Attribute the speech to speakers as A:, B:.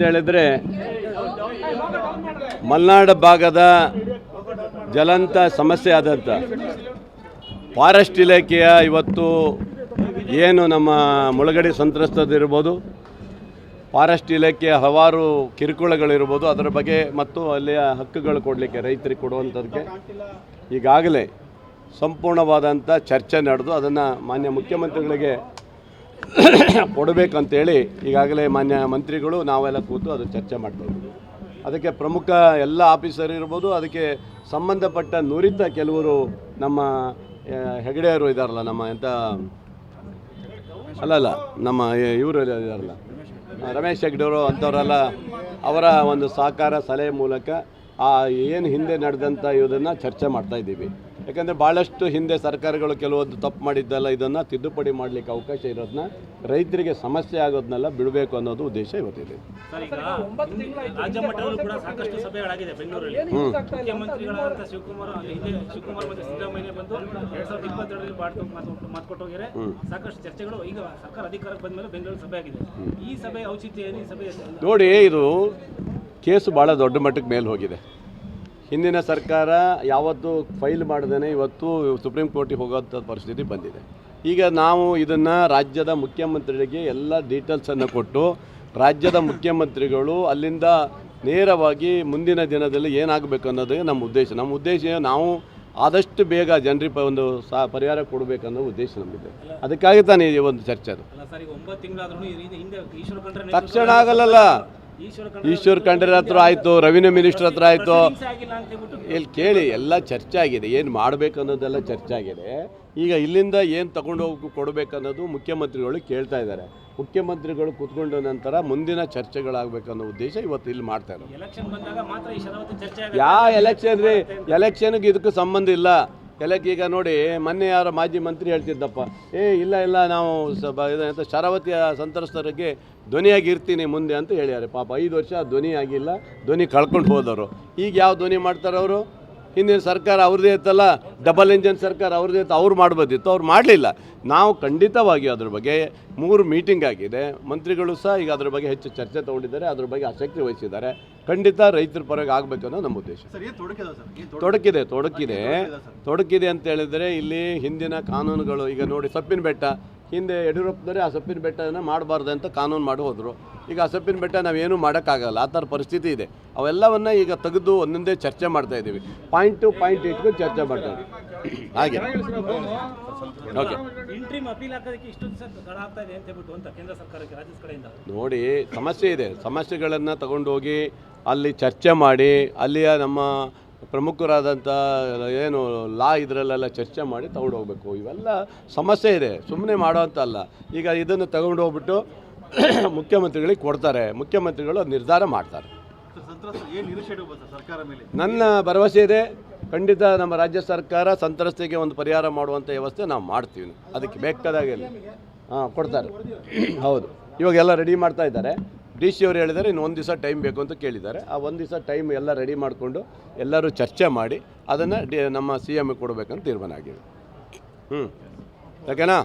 A: ಹೇಳಿದ್ರೆ ಮಲ್ನಾಡು ಭಾಗದ ಜಲಂತ ಸಮಸ್ಯೆ ಆದಂಥ ಫಾರೆಸ್ಟ್ ಇಲಾಖೆಯ ಇವತ್ತು ಏನು ನಮ್ಮ ಮುಳುಗಡೆ ಸಂತ್ರಸ್ತದಿರ್ಬೋದು ಫಾರೆಸ್ಟ್ ಇಲಾಖೆಯ ಹಲವಾರು ಕಿರುಕುಳಗಳಿರ್ಬೋದು, ಅದರ ಬಗ್ಗೆ ಮತ್ತು ಅಲ್ಲಿಯ ಹಕ್ಕುಗಳು ಕೊಡಲಿಕ್ಕೆ ರೈತರಿಗೆ ಕೊಡುವಂಥದ್ದಕ್ಕೆ ಈಗಾಗಲೇ ಸಂಪೂರ್ಣವಾದಂಥ ಚರ್ಚೆ ನಡೆದು ಅದನ್ನು ಮಾನ್ಯ ಮುಖ್ಯಮಂತ್ರಿಗಳಿಗೆ ಕೊಡಬೇಕಂತೇಳಿ ಈಗಾಗಲೇ ಮಾನ್ಯ ಮಂತ್ರಿಗಳು ನಾವೆಲ್ಲ ಕೂತು ಅದು ಚರ್ಚೆ ಮಾಡ್ತಾ ಅದಕ್ಕೆ ಪ್ರಮುಖ ಎಲ್ಲ ಆಫೀಸರ್ ಇರ್ಬೋದು, ಅದಕ್ಕೆ ಸಂಬಂಧಪಟ್ಟ ನುರಿತ ಕೆಲವರು ನಮ್ಮ ಹೆಗಡೆಯವರು ಇದ್ದಾರಲ್ಲ ನಮ್ಮ ಎಂಥ ಅಲ್ಲಲ್ಲ ನಮ್ಮ ಇವರು ಇದ್ದಾರಲ್ಲ ರಮೇಶ್ ಹೆಗ್ಡೆಯವರು ಅಂಥವರೆಲ್ಲ ಅವರ ಒಂದು ಸಹಕಾರ, ಸಲಹೆ ಮೂಲಕ ಆ, ಏನು ಹಿಂದೆ ನಡೆದಂಥ ಇದನ್ನು ಚರ್ಚೆ ಮಾಡ್ತಾ ಇದ್ದೀವಿ. ಯಾಕಂದರೆ ಭಾಳಷ್ಟು ಹಿಂದೆ ಸರ್ಕಾರಗಳು ಕೆಲವೊಂದು ತಪ್ಪು ಮಾಡಿದ್ದಲ್ಲ ಇದನ್ನು ತಿದ್ದುಪಡಿ ಮಾಡಲಿಕ್ಕೆ ಅವಕಾಶ ಇರೋದನ್ನ ರೈತರಿಗೆ ಸಮಸ್ಯೆ ಆಗೋದನ್ನೆಲ್ಲ ಬಿಡಬೇಕು ಅನ್ನೋದು ಉದ್ದೇಶ ಇವತ್ತಿದೆ.
B: ಸರ್ ಈಗ ಹಿಂದೆ ರಾಜ್ಯ ಮಟ್ಟದಲ್ಲೂ ಕೂಡ ಸಾಕಷ್ಟು ಸಭೆಗಳಾಗಿದೆ ಬೆಂಗಳೂರಲ್ಲಿ. ಮುಖ್ಯಮಂತ್ರಿಗಳಾದಂಥ ಶಿವಕುಮಾರ್ ಅಲ್ಲಿ ಹಿಂದೆ ಶಿವಕುಮಾರ್ ಮತ್ತೆ ಸಿದ್ದರಾಮಯ್ಯ ಬಂದು ಎರಡ್ ಸಾವಿರದ ಇಪ್ಪತ್ತೆರಡರಲ್ಲಿ ಮಾತು ಮಾತು ಮಾತು ಕೊಟ್ಟೋಗಿರೆ ಸಾಕಷ್ಟು ಚರ್ಚೆಗಳು ಈಗ ಸರ್ಕಾರ ಅಧಿಕಾರಕ್ಕೆ ಬಂದ ಮೇಲೆ ಬೆಂಗಳೂರು ಸಭೆ ಆಗಿದೆ. ಈ ಸಭೆ ಔಚಿತ್ಯ ಏನು? ಸಭೆ
A: ನೋಡಿ ಇದು ಕೇಸು ಭಾಳ ದೊಡ್ಡ ಮಟ್ಟಕ್ಕೆ ಮೇಲೆ ಹೋಗಿದೆ. ಹಿಂದಿನ ಸರ್ಕಾರ ಯಾವತ್ತು ಫೈಲ್ ಮಾಡ್ದೇ ಇವತ್ತು ಸುಪ್ರೀಂ ಕೋರ್ಟಿಗೆ ಹೋಗೋಂಥ ಪರಿಸ್ಥಿತಿ ಬಂದಿದೆ. ಈಗ ನಾವು ಇದನ್ನು ರಾಜ್ಯದ ಮುಖ್ಯಮಂತ್ರಿಗಳಿಗೆ ಎಲ್ಲ ಡೀಟೇಲ್ಸನ್ನು ಕೊಟ್ಟು ರಾಜ್ಯದ ಮುಖ್ಯಮಂತ್ರಿಗಳು ಅಲ್ಲಿಂದ ನೇರವಾಗಿ ಮುಂದಿನ ದಿನದಲ್ಲಿ ಏನಾಗಬೇಕು ಅನ್ನೋದೇ ನಮ್ಮ ಉದ್ದೇಶ. ನಮ್ಮ ಉದ್ದೇಶ ನಾವು ಆದಷ್ಟು ಬೇಗ ಜನರಿಗೆ ಒಂದು ಸಾ ಪರಿಹಾರ ಕೊಡಬೇಕನ್ನೋ ಉದ್ದೇಶ ನಮಗಿದೆ. ಅದಕ್ಕಾಗಿ ತಾನೇ ಈ ಒಂದು ಚರ್ಚೆ ಅದು. ತಕ್ಷಣ ಆಗಲ್ಲಲ್ಲ.
B: ಈಶ್ವರ ಖಂಡ್ರೆ
A: ಹತ್ರ ಆಯಿತು ರೆವಿನ್ಯೂ ಮಿನಿಸ್ಟರ್ ಹತ್ರ ಆಯಿತು. ಇಲ್ಲಿ ಕೇಳಿ ಎಲ್ಲ ಚರ್ಚೆ ಆಗಿದೆ. ಏನು ಮಾಡಬೇಕು ಅನ್ನೋದೆಲ್ಲ ಚರ್ಚೆ ಆಗಿದೆ. ಈಗ ಇಲ್ಲಿಂದ ಏನು ತಗೊಂಡು ಹೋಗಿ ಕೊಡಬೇಕನ್ನೋದು ಮುಖ್ಯಮಂತ್ರಿಗಳು ಕೇಳ್ತಾ ಇದ್ದಾರೆ. ಮುಖ್ಯಮಂತ್ರಿಗಳು ಕೂತ್ಕೊಂಡ ನಂತರ ಮುಂದಿನ ಚರ್ಚೆಗಳಾಗಬೇಕನ್ನೋ ಉದ್ದೇಶ ಇವತ್ತು ಇಲ್ಲಿ ಮಾಡ್ತಾ ಇರೋದು. ಯಾವ ಎಲೆಕ್ಷನ್ ರೀ? ಎಲೆಕ್ಷನ್ಗೆ ಇದಕ್ಕೂ ಸಂಬಂಧ ಇಲ್ಲ. ಎಲೆಕ್ ಈಗ ನೋಡಿ, ಮೊನ್ನೆ ಯಾರೋ ಮಾಜಿ ಮಂತ್ರಿ ಹೇಳ್ತಿದ್ದಪ್ಪ. ಏ, ಇಲ್ಲ ಇಲ್ಲ, ನಾವು ಸ- ಬ- ಇದು ಎಂತ ಶರಾವತಿಯ ಸಂತ್ರಸ್ತರಿಗೆ ಧ್ವನಿಯಾಗಿ ಇರ್ತೀನಿ ಮುಂದೆ ಅಂತ ಹೇಳ್ಯಾರೆ. ಪಾಪ ಐದು ವರ್ಷ ಧ್ವನಿ ಆಗಿಲ್ಲ, ಧ್ವನಿ ಕಳ್ಕೊಂಡು ಹೋದವರು. ಈಗ ಯಾವ ಧ್ವನಿ ಮಾಡ್ತಾರೆ ಅವರು? ಹಿಂದಿನ ಸರ್ಕಾರ ಅವ್ರದ್ದೇ ಇತ್ತಲ್ಲ ಡಬಲ್ ಇಂಜನ್ ಸರ್ಕಾರ ಅವ್ರದ್ದೇ ಇತ್ತು ಅವ್ರು ಮಾಡ್ಬೋದಿತ್ತು ಅವ್ರು ಮಾಡಲಿಲ್ಲ. ನಾವು ಖಂಡಿತವಾಗಿ ಅದ್ರ ಬಗ್ಗೆ ಮೂರು ಮೀಟಿಂಗ್ ಆಗಿದೆ. ಮಂತ್ರಿಗಳು ಸಹ ಈಗ ಅದ್ರ ಬಗ್ಗೆ ಹೆಚ್ಚು ಚರ್ಚೆ ತಗೊಂಡಿದ್ದಾರೆ ಅದ್ರ ಬಗ್ಗೆ ಆಸಕ್ತಿ ವಹಿಸಿದ್ದಾರೆ. ಖಂಡಿತ ರೈತರ ಪರವಾಗಿ ಆಗಬೇಕು ಅನ್ನೋ ನಮ್ಮ ಉದ್ದೇಶ. ತೊಡಕಿದೆ ತೊಡಕಿದೆ? ತೊಡಕಿದೆ ಅಂತ ಹೇಳಿದರೆ ಇಲ್ಲಿ ಹಿಂದಿನ ಕಾನೂನುಗಳು ಈಗ ನೋಡಿ ಸಪ್ಪಿನ ಬೆಟ್ಟ ಹಿಂದೆ ಯಡಿಯೂರಪ್ಪನವರೇ ಆ ಸಪ್ಪಿನ ಬೆಟ್ಟನ ಮಾಡಬಾರ್ದು ಅಂತ ಕಾನೂನು ಮಾಡಿ ಹೋದರು. ಈಗ ಆ ಸಪ್ಪಿನ ಬೆಟ್ಟ ನಾವೇನು ಮಾಡೋಕ್ಕಾಗಲ್ಲ. ಆ ಥರ ಪರಿಸ್ಥಿತಿ ಇದೆ. ಅವೆಲ್ಲವನ್ನು ಈಗ ತೆಗೆದು ಒಂದೊಂದೇ ಚರ್ಚೆ ಮಾಡ್ತಾ ಇದ್ದೀವಿ. ಪಾಯಿಂಟ್ ಟು ಪಾಯಿಂಟ್ ಇಟ್ಕೊಂಡು ಚರ್ಚೆ ಮಾಡ್ತಾ ಇದ್ದೀವಿ. ಹಾಗೆ. ಓಕೆ ನೋಡಿ ಸಮಸ್ಯೆ ಇದೆ. ಸಮಸ್ಯೆಗಳನ್ನು ತಗೊಂಡೋಗಿ ಅಲ್ಲಿ ಚರ್ಚೆ ಮಾಡಿ ಅಲ್ಲಿಯ ನಮ್ಮ ಪ್ರಮುಖರಾದಂಥ ಏನು ಲಾ ಇದರಲ್ಲೆಲ್ಲ ಚರ್ಚೆ ಮಾಡಿ ತಗೊಂಡು ಹೋಗ್ಬೇಕು ಇವೆಲ್ಲ ಸಮಸ್ಯೆ ಇದೆ. ಸುಮ್ಮನೆ ಮಾಡೋಂಥ ಅಲ್ಲ ಈಗ ಇದನ್ನು ತಗೊಂಡು ಹೋಗ್ಬಿಟ್ಟು ಮುಖ್ಯಮಂತ್ರಿಗಳಿಗೆ ಕೊಡ್ತಾರೆ. ಮುಖ್ಯಮಂತ್ರಿಗಳು ನಿರ್ಧಾರ ಮಾಡ್ತಾರೆ. ನನ್ನ ಭರವಸೆ ಇದೆ. ಖಂಡಿತ ನಮ್ಮ ರಾಜ್ಯ ಸರ್ಕಾರ ಸಂತ್ರಸ್ತೆಗೆ ಒಂದು ಪರಿಹಾರ ಮಾಡುವಂಥ ವ್ಯವಸ್ಥೆ ನಾವು ಮಾಡ್ತೀವಿ. ಅದಕ್ಕೆ ಬೇಕಾದಾಗೆಲ್ಲ. ಹಾಂ ಕೊಡ್ತಾರೆ. ಹೌದು. ಇವಾಗ ಎಲ್ಲ ರೆಡಿ ಮಾಡ್ತಾ ಇದ್ದಾರೆ. ಡಿ ಸಿ ಅವರು ಹೇಳಿದ್ದಾರೆ, ಇನ್ನು ಒಂದು ದಿವಸ ಟೈಮ್ ಬೇಕು ಅಂತ ಕೇಳಿದ್ದಾರೆ. ಆ ಒಂದು ದಿವಸ ಟೈಮ್ ಎಲ್ಲ ರೆಡಿ ಮಾಡಿಕೊಂಡು ಎಲ್ಲರೂ ಚರ್ಚೆ ಮಾಡಿ ಅದನ್ನು ಡಿ, ನಮ್ಮ ಸಿ ಎಮ್ಗೆ ಕೊಡಬೇಕಂತ ತೀರ್ಮಾನ ಆಗಿದೆ ಹ್ಞೂ ಓಕೆನಾ?